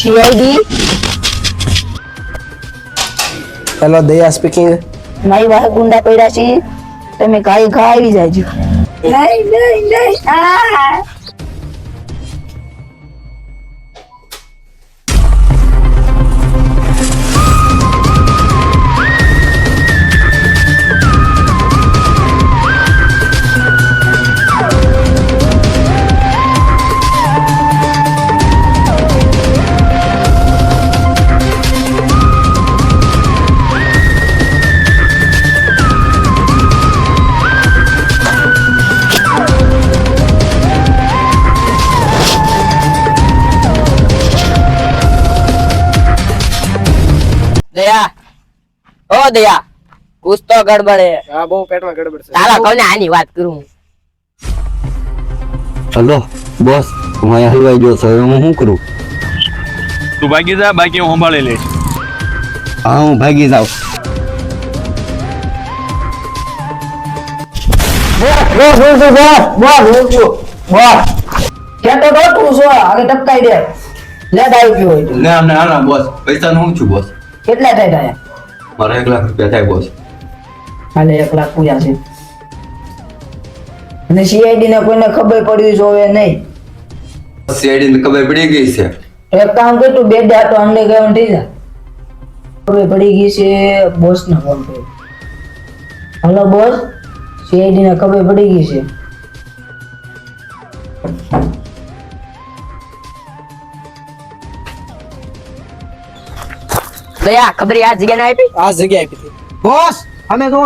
CID hello દયા speaking મારી વાહ ગુંડા પડ્યા છે. તમે કાઈ ઘા આવી જાજો. નહીં નહીં નહીં. આ ઓ દયા કુછ તો ગડબડ હે. હા બહુ પેટમાં ગડબડ છે. તારા કોને આની વાત કરું હલો બોસ હું અહીંયા હલવાઈ ગયો છું હું શું કરું? તું ભાગી જા બાકી હું સંભાળી લઈશ. હા હું ભાગી જાઉં. Boss boss boss boss boss. ક્યાં તો ડોટું છો ટપકાઈ દે. બોસ પૈસા હું છું બોસ. કેટલા થાય થાય મારા એક લાખ રૂપિયા થાય બોસ હાલે એક લાખ પૂજા છે. અને સીઆઈડી ને કોઈને ખબર પડવી જોવે નહીં. સીઆઈડી ને ખબર પડી ગઈ છે. એક કામ કર તું બે તો અમને ગયો થઈ જા. ખબર પડી ગઈ છે બોસ ને ફોન કર્યો. હલો બોસ સીઆઈડી ને ખબર પડી ગઈ છે. દયા ખબર આ જગ્યા ના આપી? આ જગ્યા આપી હતી. બોસ અમે તો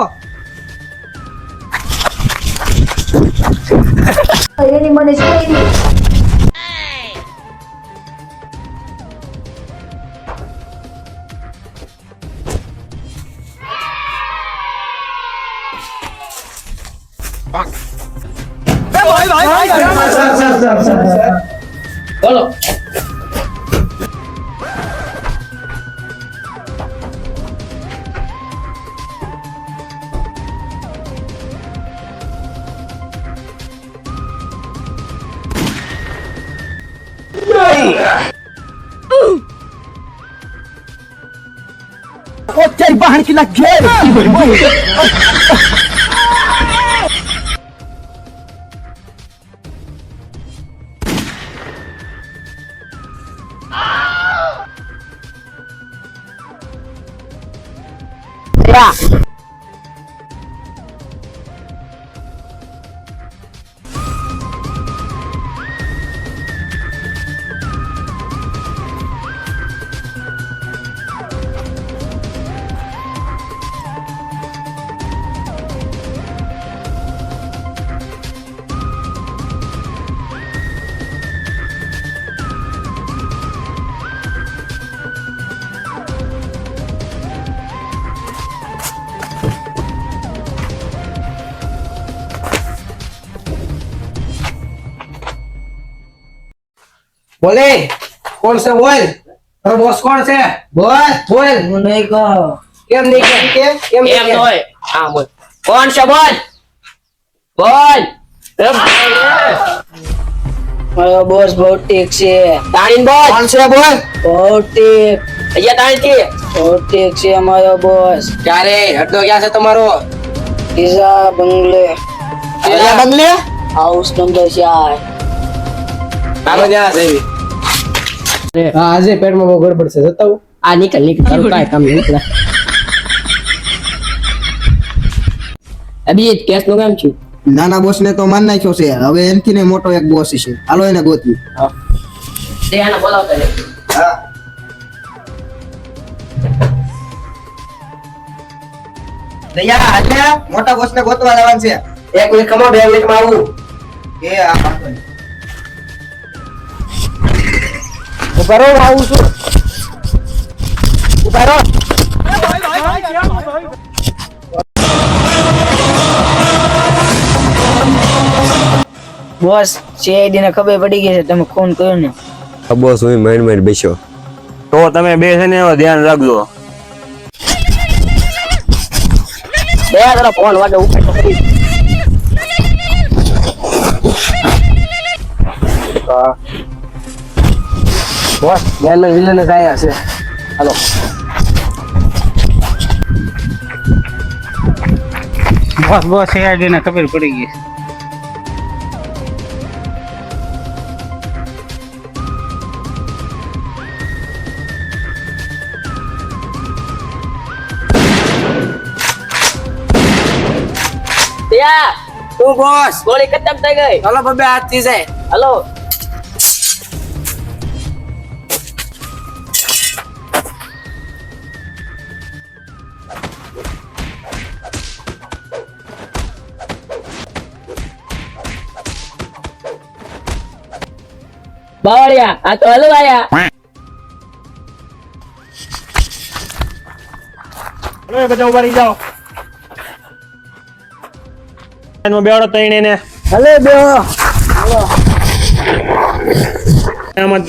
એની મને સીઆઈડી દયા બોલે. aqui na guerra! Ah! કોણ છે બોલ? તારો બોસ કોણ છે? બોલ બોલ. હું નહીં કહો. કેમ નહીં કે કેમ કેમ હોય? હા બોલ. કોણ છે બોલ? બોલ. મારો બોસ ભૌતિક છે. તાણીન બોલ કોણ છે બોલ? ભૌતિક અહીંયા તાણી છે ભૌતિક છે અમારો બોસ ક્યારે? હડો ક્યાં છે તમારો? પીઝા બંગલે. અહીંયા બંગલે? હાઉસ નંબર ચાર. આનો ત્યાં છે આજે પેટમાં બહુ ગડબડ છે જતા આ નીકળ નીકળ. તારું કાંઈ કામ નીકળ. અભી કેસનું કામ છું. નાના બોસ ને તો માન નાખ્યો છે હવે એનથી ને મોટો એક બોસ છે. હાલો એને ગોતી. દયાને બોલાવતા લે દયા આજે મોટા બોસ ને ગોતવા જવાનું છે. એક મિનિટ બે મિનિટમાં આવું. એ આ ઊભા રહો આવું છું. ઊભા રહો. બોસ સીઆઈડી ને ખબર પડી ગઈ છે તમે ફોન કર્યો ને. બોસ હું માઇન્ડ માઇન્ડ બેસ્યો. તો તમે બે છે ને ધ્યાન રાખજો. બે તારો ફોન વાગે ઉપર કરી. બોસ જ્ઞાન વિલન કાય છે હાલો બસ બસ સીઆઈડી ને ખબર પડી ગઈ તું બોસ ગોળી ખતમ થઈ ગઈ હલો બબે હાથથી જાય હલો બાવળિયા આ તો હલવાયા. હવે બધા ઊભા રહી જાઓ. એમાં બેવાડો તઈને ને. હલે બે આમાં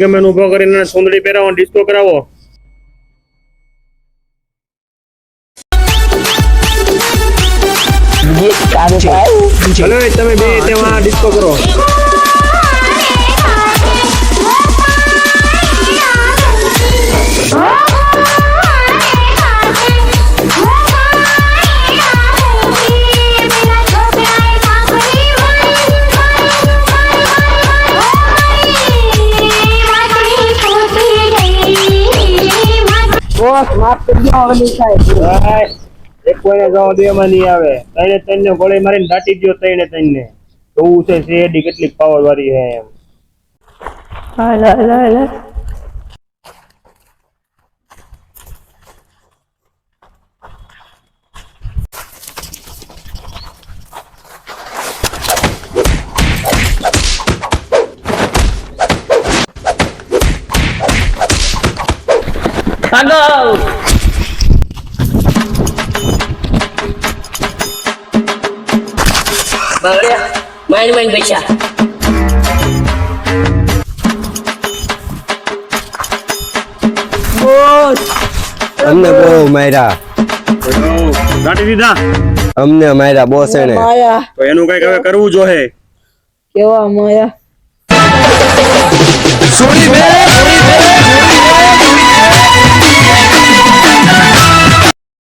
ગમે એનું ઊભો કરીને સુંદરી પહેરાવો ડિસ્કો કરાવો. તમે બે તેમાં ડિસ્કો કરો. બોસ માફ કરી દો હવે નહીં એક કોઈને જવા દેવામાં નહીં આવે. તઈને તઈને ગોળી મારીને દાટી દ્યો તઈને તઈને જોવું છે શેરડી કેટલીક પાવર વાળી છે એમ. ભાગો બાવળિયા માઇન્ડ માઇન્ડ પૈસા અમને બહુ માર્યા. દીધા. અમને માર્યા બોસ એને. તો એનું કંઈક હવે કરવું જોઈએ. કેવા માયા? સોરી બે